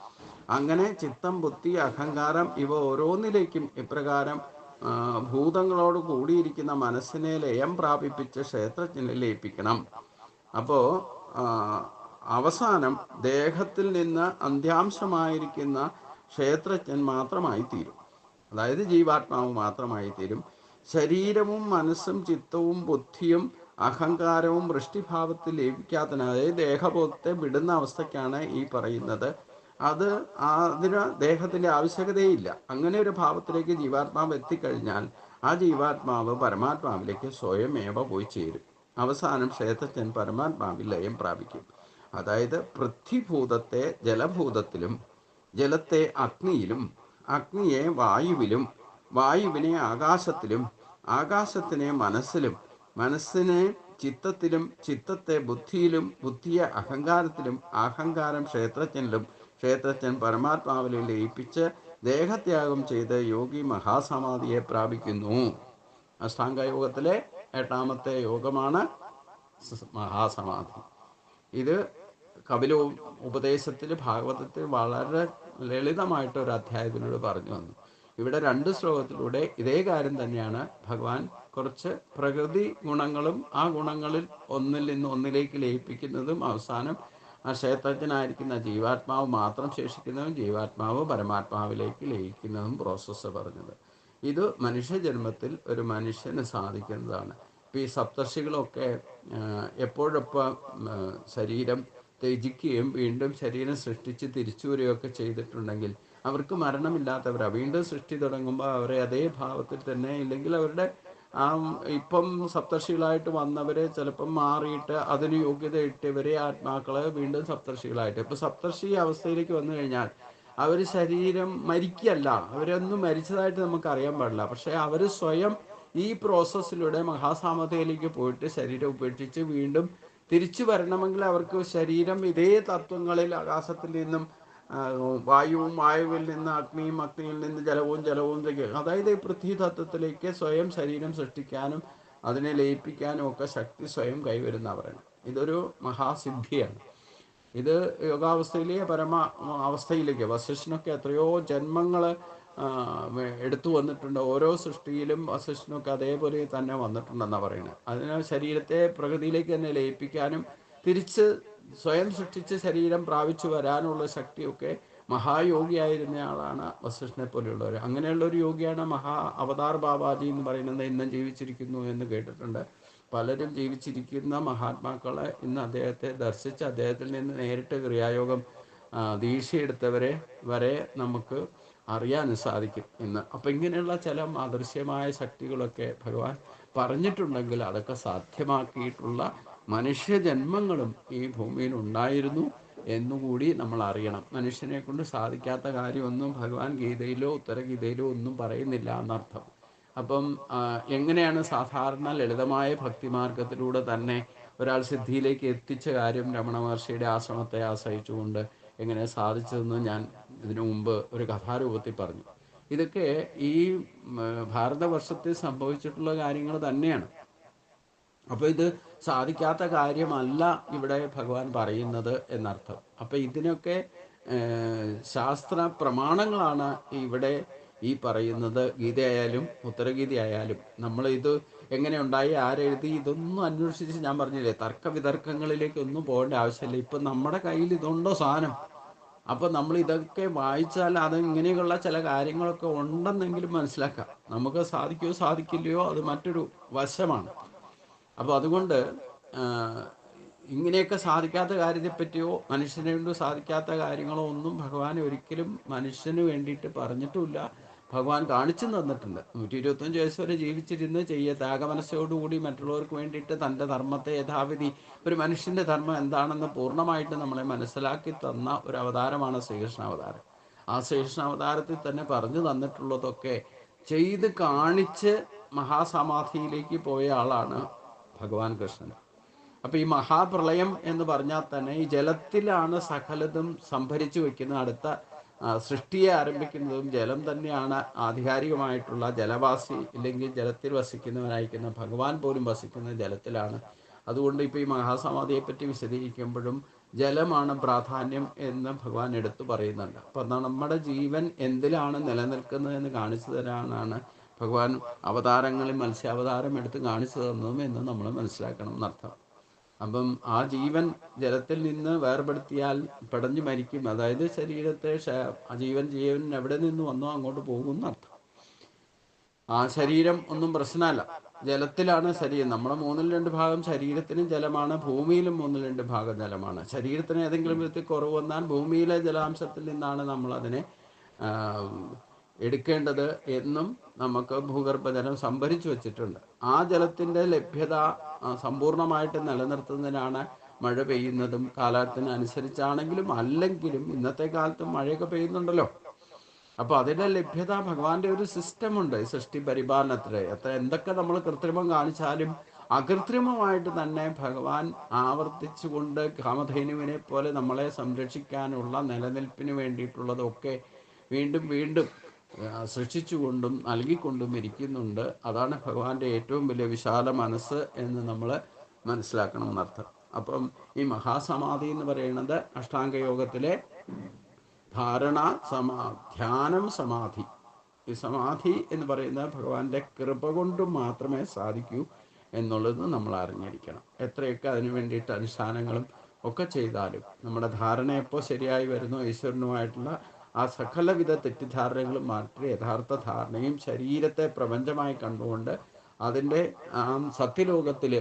അങ്ങനെ ചിത്തം ബുദ്ധി അഹങ്കാരം ഇവ ഓരോന്നിലേക്കും ഇപ്രകാരം ഭൂതങ്ങളോട് കൂടിയിരിക്കുന്ന മനസ്സിനെ ലയം പ്രാപിപ്പിച്ച് ക്ഷേത്രജ്ഞനെ ലയിപ്പിക്കണം. അപ്പോ അവസാനം ദേഹത്തിൽ നിന്ന് അന്ത്യാംശമായിരിക്കുന്ന ക്ഷേത്രജ്ഞൻ മാത്രമായി തീരും അതായത് ജീവാത്മാവ് മാത്രമായി തീരും ശരീരവും മനസ്സും ചിത്തവും ബുദ്ധിയും അഹങ്കാരവും വൃഷ്ടിഭാവത്തിൽ ലയിപ്പിക്കാത്ത അതായത് ദേഹബോധത്തെ വിടുന്ന അവസ്ഥയ്ക്കാണ് ഈ പറയുന്നത്. അത് അതിന് ദേഹത്തിന്റെ ആവശ്യകതയില്ല. അങ്ങനെ ഒരു ഭാവത്തിലേക്ക് ജീവാത്മാവ് എത്തിക്കഴിഞ്ഞാൽ ആ ജീവാത്മാവ് പരമാത്മാവിലേക്ക് സ്വയമേവ പോയി ചേരും. അവസാനം ക്ഷേത്രജ്ഞൻ പരമാത്മാവിൽ ലയം പ്രാപിക്കും. അതായത് പൃഥ്വിഭൂതത്തെ ജലഭൂതത്തിലും ജലത്തെ അഗ്നിയിലും അഗ്നിയെ വായുവിലും വായുവിനെ ആകാശത്തിലും ആകാശത്തിനെ മനസ്സിലും മനസ്സിനെ ചിത്തത്തിലും ചിത്തത്തെ ബുദ്ധിയിലും ബുദ്ധിയെ അഹങ്കാരത്തിലും അഹങ്കാരം ക്ഷേത്രജ്ഞനിലും ക്ഷേത്രജ്ഞൻ പരമാത്മാവിലും ലയിപ്പിച്ച് ദേഹത്യാഗം ചെയ്ത് യോഗി മഹാസമാധിയെ പ്രാപിക്കുന്നു. അഷ്ടാംഗ യോഗത്തിലെ എട്ടാമത്തെ യോഗമാണ് മഹാസമാധി. ഇത് കപില ഉപദേശത്തിൽ ഭാഗവതത്തിൽ വളരെ ലളിതമായിട്ട് ഒരു അധ്യായത്തിനോട് പറഞ്ഞു വന്നു. ഇവിടെ രണ്ട് ശ്ലോകത്തിലൂടെ ഇതേ കാര്യം തന്നെയാണ് ഭഗവാൻ കുറച്ച് പ്രകൃതി ഗുണങ്ങളും ആ ഗുണങ്ങളിൽ ഒന്നിൽ നിന്ന് ഒന്നിലേക്ക് ലയിപ്പിക്കുന്നതും അവസാനം ആ ക്ഷേത്രജ്ഞനായിരിക്കുന്ന ജീവാത്മാവ് മാത്രം ശേഷിക്കുന്നതും ജീവാത്മാവ് പരമാത്മാവിലേക്ക് ലയിക്കുന്നതും പ്രോസസ്സ് പറഞ്ഞത്. ഇത് മനുഷ്യജന്മത്തിൽ ഒരു മനുഷ്യന് സാധിക്കുന്നതാണ്. ഇപ്പം ഈ സപ്തർഷികളൊക്കെ എപ്പോഴെപ്പോൾ ശരീരം ത്യജിക്കുകയും വീണ്ടും ശരീരം സൃഷ്ടിച്ച് തിരിച്ചു വരികയൊക്കെ ചെയ്തിട്ടുണ്ടെങ്കിൽ അവർക്ക് മരണമില്ലാത്തവരാണ് വീണ്ടും സൃഷ്ടി തുടങ്ങുമ്പോൾ അവരെ അതേ ഭാവത്തിൽ തന്നെ ഇല്ലെങ്കിൽ അവരുടെ ആ ഇപ്പം സപ്തർഷികളായിട്ട് വന്നവരെ ചിലപ്പം മാറിയിട്ട് അതിന് യോഗ്യത ഇട്ടവരെ ആത്മാക്കളെ വീണ്ടും സപ്തർഷികളായിട്ട്. ഇപ്പൊ സപ്തർഷി അവസ്ഥയിലേക്ക് വന്നു കഴിഞ്ഞാൽ അവർ ശരീരം മരിക്കല്ല അവരൊന്നും മരിച്ചതായിട്ട് നമുക്ക് അറിയാൻ പാടില്ല. പക്ഷെ അവർ സ്വയം ഈ പ്രോസസ്സിലൂടെ മഹാസാമതയിലേക്ക് പോയിട്ട് ശരീരം ഉപേക്ഷിച്ച് വീണ്ടും തിരിച്ചു വരണമെങ്കിൽ അവർക്ക് ശരീരം ഇതേ തത്വങ്ങളിൽ ആകാശത്തിൽ നിന്നും വായുവും വായുവിൽ നിന്ന് അഗ്നിയും അഗ്നിയിൽ നിന്ന് ജലവും ജലവും. അതായത് പൃഥ്വി തത്വത്തിലേക്ക് സ്വയം ശരീരം സൃഷ്ടിക്കാനും അതിനെ ലയിപ്പിക്കാനും ഒക്കെ ശക്തി സ്വയം കൈവരുന്ന അവരാണ് ഇതൊരു മഹാസിദ്ധിയാണ്. ഇത് യോഗാവസ്ഥയിലെ പരമ അവസ്ഥയിലേക്ക് വസിഷ്ഠനൊക്കെ എത്രയോ ജന്മങ്ങൾ എടുത്തു വന്നിട്ടുണ്ട്. ഓരോ സൃഷ്ടിയിലും വസിഷ്ഠനൊക്കെ അതേപോലെ തന്നെ വന്നിട്ടുണ്ടെന്നാണ് പറയുന്നത്. അതിന് ശരീരത്തെ പ്രകൃതിയിലേക്ക് തന്നെ ലയിപ്പിക്കാനും തിരിച്ച് സ്വയം സൃഷ്ടിച്ച് ശരീരം പ്രാപിച്ചു വരാനുള്ള ശക്തിയൊക്കെ മഹായോഗിയായിരുന്ന ആളാണ് വസിഷ്ഠനെ പോലെയുള്ളവർ അങ്ങനെയുള്ള ഒരു യോഗിയാണ് മഹാ അവതാർ ബാബാജി എന്ന് പറയുന്നത് ഇന്നും ജീവിച്ചിരിക്കുന്നു എന്ന് കേട്ടിട്ടുണ്ട്. പലരും ജീവിച്ചിരിക്കുന്ന മഹാത്മാക്കളെ ഇന്ന് അദ്ദേഹത്തെ ദർശിച്ച് അദ്ദേഹത്തിൽ നിന്ന് നേരിട്ട് ക്രിയായോഗം ദീക്ഷയെടുത്തവരെ വരെ നമുക്ക് അറിയാൻ സാധിക്കും ഇന്ന്. അപ്പം ഇങ്ങനെയുള്ള ചില അദൃശ്യമായ ശക്തികളൊക്കെ ഭഗവാൻ പറഞ്ഞിട്ടുണ്ടെങ്കിൽ അതൊക്കെ സാധ്യമാക്കിയിട്ടുള്ള മനുഷ്യജന്മങ്ങളും ഈ ഭൂമിയിൽ ഉണ്ടായിരുന്നു എന്നുകൂടി നമ്മൾ അറിയണം. മനുഷ്യനെ കൊണ്ട് സാധിക്കാത്ത കാര്യമൊന്നും ഭഗവാൻ ഗീതയിലോ ഉത്തരഗീതയിലോ ഒന്നും പറയുന്നില്ല എന്നർത്ഥം. അപ്പം എങ്ങനെയാണ് സാധാരണ ലളിതമായ ഭക്തിമാർഗത്തിലൂടെ തന്നെ ഒരാൾ സിദ്ധിയിലേക്ക് എത്തിച്ച കാര്യം രമണ മഹർഷിയുടെ ആശ്രമത്തെ ആശ്രയിച്ചുകൊണ്ട് എങ്ങനെ സാധിച്ചതെന്ന് ഞാൻ ഇതിനു മുമ്പ് ഒരു കഥാരൂപത്തിൽ പറഞ്ഞു. ഇതൊക്കെ ഈ ഭാരതവർഷത്തിൽ സംഭവിച്ചിട്ടുള്ള കാര്യങ്ങൾ തന്നെയാണ്. അപ്പോൾ ഇത് സാധിക്കാത്ത കാര്യമല്ല ഇവിടെ ഭഗവാൻ പറയുന്നത് എന്നർത്ഥം. അപ്പോൾ ഇതിനൊക്കെ ശാസ്ത്ര പ്രമാണങ്ങളാണ് ഇവിടെ ഈ പറയുന്നത്. ഗീതയായാലും ഉത്തരഗീതയായാലും. നമ്മൾ ഇത് എങ്ങനെ ഉണ്ടായി ആരെഴുതി ഇതൊന്നും അന്വേഷിച്ച് ഞാൻ പറഞ്ഞില്ലേ തർക്ക വിതർക്കങ്ങളിലേക്ക് ഒന്നും പോകേണ്ട ആവശ്യമില്ല. ഇപ്പം നമ്മുടെ കയ്യിൽ ഇതുണ്ടോ സാധനം? അപ്പൊ നമ്മൾ ഇതൊക്കെ വായിച്ചാൽ അത് ഇങ്ങനെയുള്ള ചില കാര്യങ്ങളൊക്കെ ഉണ്ടെന്നെങ്കിലും മനസ്സിലാക്കാം. നമുക്ക് സാധിക്കുകയോ സാധിക്കില്ലയോ അത് മറ്റൊരു വശമാണ്. അപ്പോൾ അതുകൊണ്ട് ഇങ്ങനെയൊക്കെ സാധിക്കാത്ത കാര്യത്തെ പറ്റിയോ മനുഷ്യനെ കൊണ്ട് സാധിക്കാത്ത കാര്യങ്ങളോ ഒന്നും ഭഗവാൻ ഒരിക്കലും മനുഷ്യന് വേണ്ടിയിട്ട് പറഞ്ഞിട്ടുമില്ല. ഭഗവാൻ കാണിച്ചു തന്നിട്ടുണ്ട്. നൂറ്റി ഇരുപത്തഞ്ച് വയസ്സ് വരെ ജീവിച്ചിരുന്ന് ചെയ്യ ത്യാഗമനസ്സോടുകൂടി മറ്റുള്ളവർക്ക് വേണ്ടിയിട്ട് തന്റെ ധർമ്മത്തെ യഥാവിധി ഒരു മനുഷ്യന്റെ ധർമ്മം എന്താണെന്ന് പൂർണമായിട്ട് നമ്മളെ മനസ്സിലാക്കി തന്ന ഒരു അവതാരമാണ് ശ്രീകൃഷ്ണ അവതാരം ആ ശ്രീകൃഷ്ണ അവതാരത്തിൽ തന്നെ പറഞ്ഞു തന്നിട്ടുള്ളതൊക്കെ ചെയ്ത് കാണിച്ച് മഹാസമാധിയിലേക്ക് പോയ ആളാണ് ഭഗവാൻ കൃഷ്ണൻ. അപ്പൊ ഈ മഹാപ്രളയം എന്ന് പറഞ്ഞാൽ തന്നെ ഈ ജലത്തിലാണ് സകലതും സംഭരിച്ചു വെക്കുന്ന അടുത്ത സൃഷ്ടിയെ ആരംഭിക്കുന്നതും ജലം തന്നെയാണ് ആധികാരികമായിട്ടുള്ള ജലവാസി ഇല്ലെങ്കിൽ ജലത്തിൽ വസിക്കുന്നവനായിരിക്കുന്ന ഭഗവാൻ പോലും വസിക്കുന്ന ജലത്തിലാണ്. അതുകൊണ്ട് ഇപ്പൊ ഈ മഹാസമാധിയെ പറ്റി വിശദീകരിക്കുമ്പോഴും ജലമാണ് പ്രാധാന്യം എന്ന് ഭഗവാൻ എടുത്തു പറയുന്നുണ്ട്. അപ്പം നമ്മുടെ ജീവൻ എന്തിലാണ് നിലനിൽക്കുന്നത് എന്ന് കാണിച്ചു തരാനാണ് ഭഗവാൻ അവതാരങ്ങളിൽ മത്സ്യാവതാരം എടുത്ത് കാണിച്ചു തന്നതും എന്ന് നമ്മൾ മനസ്സിലാക്കണം എന്നർത്ഥം. അപ്പം ആ ജീവൻ ജലത്തിൽ നിന്ന് വേർപെടുത്തിയാൽ പടഞ്ഞു മരിക്കും. അതായത് ശരീരത്തെ ജീവൻ ജീവൻ എവിടെ നിന്ന് വന്നോ അങ്ങോട്ട് പോകും എന്നർത്ഥം. ആ ശരീരം ഒന്നും പ്രശ്നമല്ല. ജലത്തിലാണ് ശരീരം. നമ്മുടെ മൂന്നിൽ രണ്ട് ഭാഗം ശരീരത്തിനും ജലമാണ്. ഭൂമിയിലും മൂന്നിൽ രണ്ട് ഭാഗം ജലമാണ്. ശരീരത്തിന് ഏതെങ്കിലും വിധത്തിൽ കുറവ് വന്നാൽ ഭൂമിയിലെ ജലാംശത്തിൽ നിന്നാണ് നമ്മൾ അതിനെ എടുക്കേണ്ടത് എന്നും നമുക്ക് ഭൂഗർഭജലം സംഭരിച്ചു വെച്ചിട്ടുണ്ട്. ആ ജലത്തിന്റെ ലഭ്യത സമ്പൂർണമായിട്ട് നിലനിർത്തുന്നതിനാണ് മഴ പെയ്യുന്നതും കാലത്തിനനുസരിച്ചാണെങ്കിലും അല്ലെങ്കിലും ഇന്നത്തെ കാലത്ത് മഴയൊക്കെ പെയ്യുന്നുണ്ടല്ലോ. അപ്പൊ അതിന്റെ ലഭ്യത ഭഗവാന്റെ ഒരു സിസ്റ്റം ഉണ്ട് സൃഷ്ടി പരിപാലനത്തിൽ. എത്ര എന്തൊക്കെ നമ്മൾ കൃത്രിമം കാണിച്ചാലും അകൃത്രിമമായിട്ട് തന്നെ ഭഗവാൻ ആവർത്തിച്ചുകൊണ്ട് കാമധേനുവിനെ പോലെ നമ്മളെ സംരക്ഷിക്കാനുള്ള നിലനിൽപ്പിന് വേണ്ടിയിട്ടുള്ളതൊക്കെ വീണ്ടും വീണ്ടും സൃഷ്ടിച്ചുകൊണ്ടും നൽകിക്കൊണ്ടും ഇരിക്കുന്നുണ്ട്. അതാണ് ഭഗവാന്റെ ഏറ്റവും വലിയ വിശാല മനസ്സ് എന്ന് നമ്മൾ മനസ്സിലാക്കണം എന്നർത്ഥം അപ്പം ഈ മഹാസമാധി എന്ന് പറയുന്നത് അഷ്ടാംഗ യോഗത്തിലെ ധാരണ സമാ ധ്യാനം സമാധി. ഈ സമാധി എന്ന് പറയുന്നത് ഭഗവാന്റെ കൃപ കൊണ്ട് മാത്രമേ സാധിക്കൂ എന്നുള്ളത് നമ്മൾ അറിഞ്ഞിരിക്കണം. എത്രയൊക്കെ അതിനു വേണ്ടിയിട്ട് അനുഷ്ഠാനങ്ങളും ഒക്കെ ചെയ്താലും നമ്മുടെ ധാരണ എപ്പോൾ ശരിയായി വരുന്നു ഈശ്വരനുമായിട്ടുള്ള ആ സകലവിധ തെറ്റിദ്ധാരണകളും മാറ്റി യഥാർത്ഥ ധാരണയും ശരീരത്തെ പ്രപഞ്ചമായി കണ്ടുകൊണ്ട് അതിന്റെ ആ സത്യലോകത്തിൽ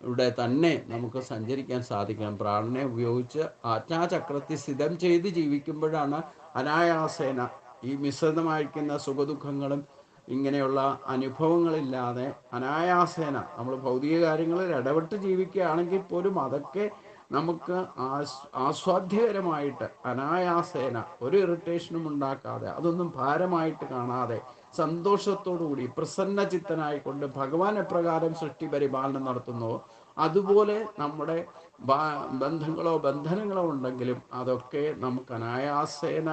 ഇവിടെ തന്നെ നമുക്ക് സഞ്ചരിക്കാൻ സാധിക്കണം. പ്രാണനെ ഉപയോഗിച്ച് ആജ്ഞാചക്രത്തിൽ സ്ഥിതം ചെയ്ത് ജീവിക്കുമ്പോഴാണ് അനായാസേന ഈ മിശ്രിതമായിരിക്കുന്ന സുഖദുഃഖങ്ങളും ഇങ്ങനെയുള്ള അനുഭവങ്ങളില്ലാതെ അനായാസേന നമ്മൾ ഭൗതിക കാര്യങ്ങളിൽ ഇടപെട്ട് ജീവിക്കുകയാണെങ്കിൽ പോലും അതൊക്കെ നമുക്ക് ആസ് ആസ്വാദ്യകരമായിട്ട് അനായാസേന ഒരു ഇറിറ്റേഷനും ഉണ്ടാക്കാതെ അതൊന്നും ഭാരമായിട്ട് കാണാതെ സന്തോഷത്തോടുകൂടി പ്രസന്ന ചിത്തനായിക്കൊണ്ട് ഭഗവാൻ എപ്രകാരം സൃഷ്ടി പരിപാലനം നടത്തുന്നുവോ അതുപോലെ നമ്മുടെ ബന്ധങ്ങളോ ബന്ധനങ്ങളോ ഉണ്ടെങ്കിലും അതൊക്കെ നമുക്ക് അനായാസേന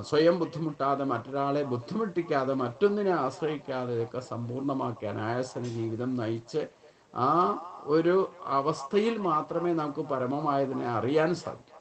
സ്വയം ബുദ്ധിമുട്ടാതെ മറ്റൊരാളെ ബുദ്ധിമുട്ടിക്കാതെ മറ്റൊന്നിനെ ആശ്രയിക്കാതെ ഇതൊക്കെ സമ്പൂർണമാക്കി അനായാസന ജീവിതം നയിച്ച് ആ ഒരു അവസ്ഥയിൽ മാത്രമേ നമുക്ക് പരമമായതിനെ അറിയാൻ സാധിക്കൂ.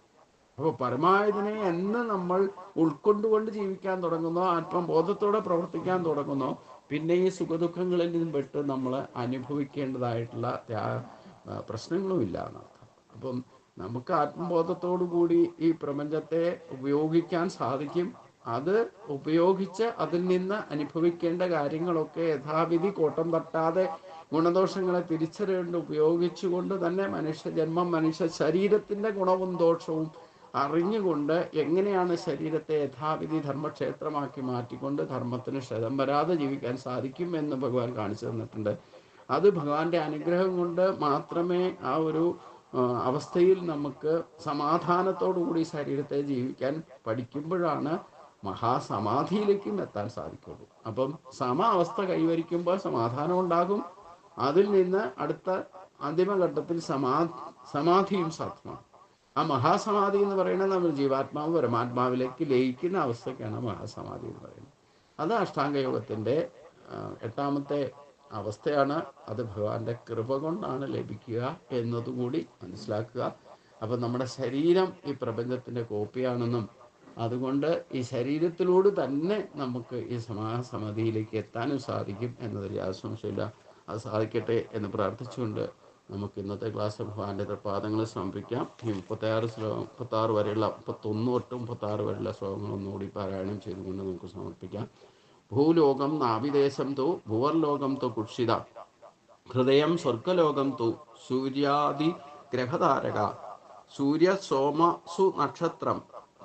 അപ്പോൾ പരമായതിനെ എന്ന് നമ്മൾ ഉൾക്കൊണ്ടുകൊണ്ട് ജീവിക്കാൻ തുടങ്ങുന്നോ ആത്മബോധത്തോടെ പ്രവർത്തിക്കാൻ തുടങ്ങുന്നോ പിന്നെ ഈ സുഖദുഃഖങ്ങളിൽ നിന്നും വിട്ട് നമ്മൾ അനുഭവിക്കേണ്ടതായിട്ടുള്ള ത്യാ- ആ, പ്രശ്നങ്ങളും ഇല്ല എന്നർത്ഥം. അപ്പം നമുക്ക് ആത്മബോധത്തോടു കൂടി ഈ പ്രപഞ്ചത്തെ ഉപയോഗിക്കാൻ സാധിക്കും. അത് ഉപയോഗിച്ച് അതിൽ നിന്ന് അനുഭവിക്കേണ്ട കാര്യങ്ങളൊക്കെ യഥാവിധി കോട്ടം തട്ടാതെ ഗുണദോഷങ്ങളെ തിരിച്ചറിയേണ്ട ഉപയോഗിച്ചുകൊണ്ട് തന്നെ മനുഷ്യ ജന്മം മനുഷ്യ ശരീരത്തിന്റെ ഗുണവും ദോഷവും അറിഞ്ഞുകൊണ്ട് എങ്ങനെയാണ് ശരീരത്തെ യഥാവിധി ധർമ്മക്ഷേത്രമാക്കി മാറ്റിക്കൊണ്ട് ധർമ്മത്തിന് ക്ഷതം വരാതെ ജീവിക്കാൻ സാധിക്കും എന്ന് ഭഗവാൻ കാണിച്ചു തന്നിട്ടുണ്ട്. അത് ഭഗവാന്റെ അനുഗ്രഹം കൊണ്ട് മാത്രമേ ആ ഒരു അവസ്ഥയിൽ നമുക്ക് സമാധാനത്തോടുകൂടി ശരീരത്തെ ജീവിക്കാൻ പഠിക്കുമ്പോഴാണ് മഹാസമാധിയിലേക്കും എത്താൻ സാധിക്കുള്ളൂ. അപ്പം സമ അവസ്ഥ കൈവരിക്കുമ്പോൾ സമാധാനം ഉണ്ടാകും അതിൽ നിന്ന് അടുത്ത അന്തിമഘട്ടത്തിൽ സമാ സമാധിയും സാധ്യമാണ്. ആ മഹാസമാധി എന്ന് പറയുന്നത് നമ്മൾ ജീവാത്മാവ് പരമാത്മാവിലേക്ക് ലയിക്കുന്ന അവസ്ഥയ്ക്കാണ് മഹാസമാധി എന്ന് പറയുന്നത്. അത് അഷ്ടാംഗയോഗത്തിന്റെ എട്ടാമത്തെ അവസ്ഥയാണ്. അത് ഭഗവാന്റെ കൃപ കൊണ്ടാണ് ലഭിക്കുക എന്നതുകൂടി മനസ്സിലാക്കുക. അപ്പം നമ്മുടെ ശരീരം ഈ പ്രപഞ്ചത്തിന്റെ കോപ്പിയാണെന്നും അതുകൊണ്ട് ഈ ശരീരത്തിലൂടെ തന്നെ നമുക്ക് ഈ സമാസമതിയിലേക്ക് എത്താനും സാധിക്കും എന്നതിൽ യാതൊരു അത് സാധിക്കട്ടെ എന്ന് പ്രാർത്ഥിച്ചുകൊണ്ട് നമുക്ക് ഇന്നത്തെ ക്ലാസ് ഭഗവാന്റെ പാദങ്ങളെ സമർപ്പിക്കാം. ഈ മുപ്പത്താറ് ശ്ലോകം മുപ്പത്താറ് വരെയുള്ള മുപ്പത്തൊന്ന് തൊട്ട് മുപ്പത്താറ് വരെയുള്ള ശ്ലോകങ്ങൾ ഒന്നുകൂടി പാരായണം ചെയ്തുകൊണ്ട് നമുക്ക് സമർപ്പിക്കാം. ഭൂലോകം നാവിദേശം തോ ഭുവർലോകം തോ കുക്ഷിത. ഹൃദയം സ്വർഗലോകം തോ സൂര്യാദി ഗ്രഹതാരക. സൂര്യ സോമ സു നക്ഷത്രം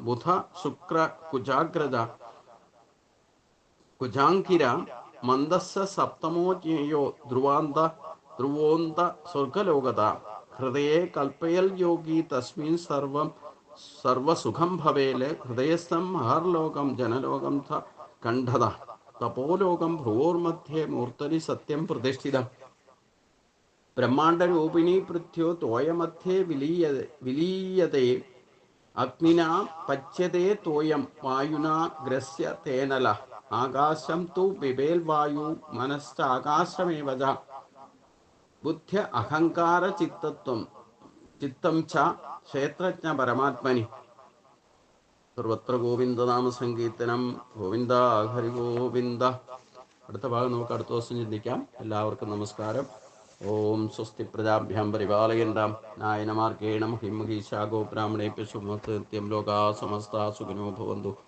ബുധ ശുക്ര കുജാഗ്രത കുജാങ്കിര മന്ദസ്സ സപ്തമോ ജ്ഞേയോ ധ്രുവാന്ത ധ്രുവോന്ത സ്വർഗലോകത. ഹൃദയെ കൽപ്പയൽ യോഗി തസ്മിൻ സർവം സർവസുഖം ഭവേൽ. ഹൃദയസ്ഥം മഹർലോകം ജനലോകം ത കണ്ഠത. തപോലോകം ഭ്രുവോർമധ്യേ മൂർത്തനി സത്യം പ്രതിഷ്ഠിതം. ബ്രഹ്മാണ്ടരൂപിണി പൃഥ്വോ തോയമധ്യേ വിലീയ വിലീയതേ. അഗ്നിനാ പച്യതേ തോയം വായുനാ ഗ്രസ്യ തേനല. ആകാശം തു പിബേൽ വായു ച ബുദ്ധ്യ അഹങ്കാര ചിത്തത്വം ചിത്തം ച ക്ഷേത്രജ്ഞ പരമാത്മനി. സർവത്ര ഗോവിന്ദനാമ സങ്കീർത്തനം ഗോവിന്ദ ഹരി ഗോവിന്ദ. അടുത്ത ഭാഗം നമുക്ക് അടുത്ത ദിവസം ചിന്തിക്കാം. എല്ലാവർക്കും നമസ്കാരം. ഓം സ്വസ്തി പ്രജാഭ്യാം പരിപാലയന്താം. നായനമാർഗേണം ഹിമഹീശാ ഗോബ്രാഹ്മണേ ശുഭമത്യം ലോകാ സമസ്ത സുഖിനോ ഭവന്തു.